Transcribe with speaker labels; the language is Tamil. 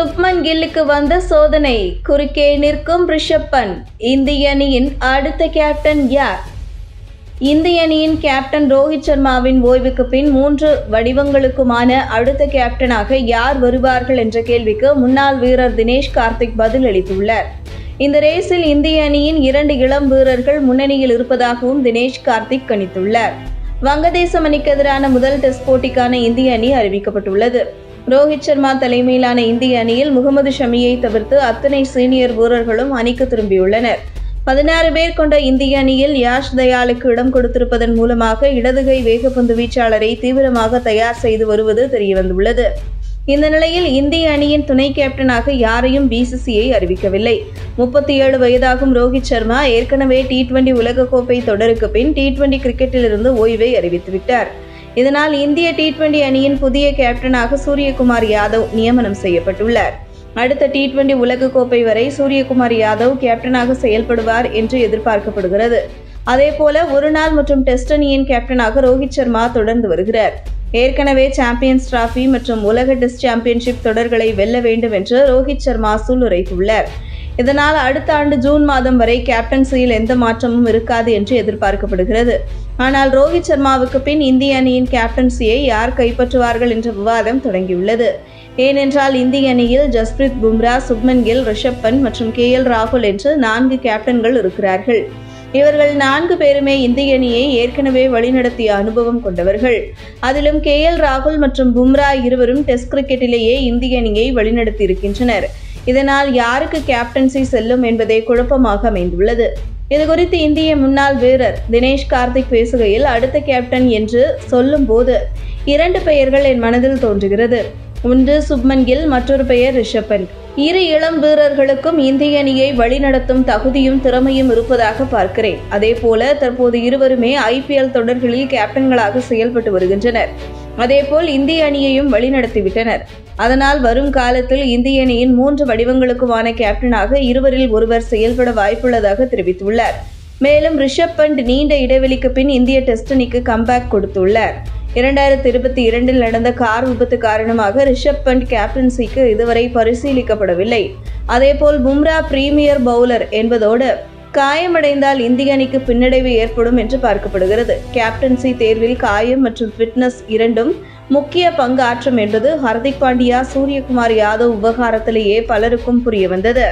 Speaker 1: சுப்மன் கில்லுக்கு வந்த சோதனை. குறுக்கே நிற்கும் ரிஷப் பண்ட் இந்திய அணியின் அடுத்த கேப்டன் யார்? இந்திய அணியின் கேப்டன் ரோஹித் சர்மாவின் ஓய்வுக்கு பின் மூன்று வடிவங்களுக்குமான அடுத்த கேப்டனாக யார் வருவார்கள் என்ற கேள்விக்கு முன்னாள் வீரர் தினேஷ் கார்த்திக் பதில் அளித்துள்ளார். இந்த ரேஸில் இந்திய அணியின் இரண்டு இளம் வீரர்கள் முன்னணியில் இருப்பதாகவும் தினேஷ் கார்த்திக் கணித்துள்ளார். வங்கதேசம் அணிக்கு எதிரான முதல் டெஸ்ட் போட்டிக்கான இந்திய அணி அறிவிக்கப்பட்டுள்ளது. ரோஹித் சர்மா தலைமையிலான இந்திய அணியில் முகமது ஷமியை தவிர்த்து அத்தனை சீனியர் வீரர்களும் அணிக்கு திரும்பியுள்ளனர். பதினாறு பேர் கொண்ட இந்திய அணியில் யாஷ் தயாலுக்கு இடம் கொடுத்திருப்பதன் மூலமாக இடதுகை வேகப்பந்து வீச்சாளரை தீவிரமாக தயார் செய்து வருவது தெரியவந்துள்ளது. இந்த நிலையில் இந்திய அணியின் துணை கேப்டனாக யாரையும் பிசிசிஐ அறிவிக்கவில்லை. முப்பத்தி ஏழு வயதாகும் ரோஹித் சர்மா ஏற்கனவே டி டுவெண்டி உலகக்கோப்பை தொடருக்கு பின் டி டுவெண்டி கிரிக்கெட்டிலிருந்து ஓய்வை அறிவித்துவிட்டார். இதனால் இந்திய டி டுவெண்டி அணியின் புதிய கேப்டனாக சூரியகுமார் யாதவ் நியமனம் செய்யப்பட்டுள்ளார். அடுத்த டி டுவெண்டி உலகக்கோப்பை வரை சூரியகுமார் யாதவ் கேப்டனாக செயல்படுவார் என்று எதிர்பார்க்கப்படுகிறது. அதேபோல ஒருநாள் மற்றும் டெஸ்ட் அணியின் கேப்டனாக ரோஹித் சர்மா தொடர்ந்து வருகிறார். ஏற்கனவே சாம்பியன்ஸ் டிராஃபி மற்றும் உலக டெஸ்ட் சாம்பியன்ஷிப் தொடர்களை வெல்ல வேண்டும் என்று ரோஹித் சர்மா சூளுரைத்துள்ளார். இதனால் அடுத்த ஆண்டு ஜூன் மாதம் வரை கேப்டன்சியில் எந்த மாற்றமும் இருக்காது என்று எதிர்பார்க்கப்படுகிறது. ஆனால் ரோஹித் சர்மாவுக்கு பின் இந்திய அணியின் கேப்டன்சியை யார் கைப்பற்றுவார்கள் என்ற விவாதம் தொடங்கியுள்ளது. ஏனென்றால் இந்திய அணியில் ஜஸ்பிரித் பும்ரா சுப்மன் கில் ரிஷப் பன் மற்றும் கே எல் ராகுல் என்று நான்கு கேப்டன்கள் இருக்கிறார்கள். இவர்கள் நான்கு பேருமே இந்திய அணியை ஏற்கனவே வழிநடத்திய அனுபவம் கொண்டவர்கள். அதிலும் கே எல் ராகுல் மற்றும் பும்ரா இருவரும் டெஸ்ட் கிரிக்கெட்டிலேயே இந்திய அணியை வழிநடத்தி இருக்கின்றனர் இதனால் யாருக்கு கேப்டன்சி செல்லும் என்பதே குழப்பமாக அமைந்துள்ளது. இதுகுறித்து இந்திய முன்னாள் வீரர் தினேஷ் கார்த்திக் பேசுகையில் அடுத்த கேப்டன் என்று சொல்லும்போது இரண்டு பெயர்கள் என் மனதில் தோன்றுகிறது. ஒன்று சுப்மன் கில் மற்றொரு பெயர் ரிஷப் பண்ட் இரு இளம் வீரர்களுக்கும் இந்திய அணியை வழிநடத்தும் தகுதியும் திறமையும் இருப்பதாக பார்க்கிறேன். அதேபோல தற்போது இருவருமே ஐபிஎல் தொடர்களில் கேப்டன்களாக செயல்பட்டு வருகின்றனர். அதேபோல் இந்திய அணியையும் வழிநடத்திவிட்டனர். அதனால் வரும் காலத்தில் இந்திய அணியின் மூன்று வடிவங்களுக்குமான கேப்டனாக இருவரில் ஒருவர் செயல்பட வாய்ப்புள்ளதாக தெரிவித்துள்ளார். மேலும் ரிஷப் பண்ட் நீண்ட இடைவெளிக்கு பின் இந்திய டெஸ்ட் அணிக்கு கம்பேக் கொடுத்துள்ளார். இரண்டாயிரத்தி இருபத்தி இரண்டில் நடந்த கார் விபத்து காரணமாக ரிஷப் பண்ட் கேப்டன்சிக்கு இதுவரை பரிசீலிக்கப்படவில்லை. அதேபோல் பும்ரா பிரீமியர் பவுலர் என்பதோடு காயமடைந்தால் இந்திய அணிக்கு பின்னடைவு ஏற்படும் என்று பார்க்கப்படுகிறது. கேப்டன்சி தேர்வில் காயம் மற்றும் ஃபிட்னஸ் இரண்டும் முக்கிய பங்கு ஆற்றும் என்பது ஹர்திக் பாண்டியா சூரியகுமார் யாதவ் விவகாரத்திலேயே பலருக்கும் புரிய வந்தது.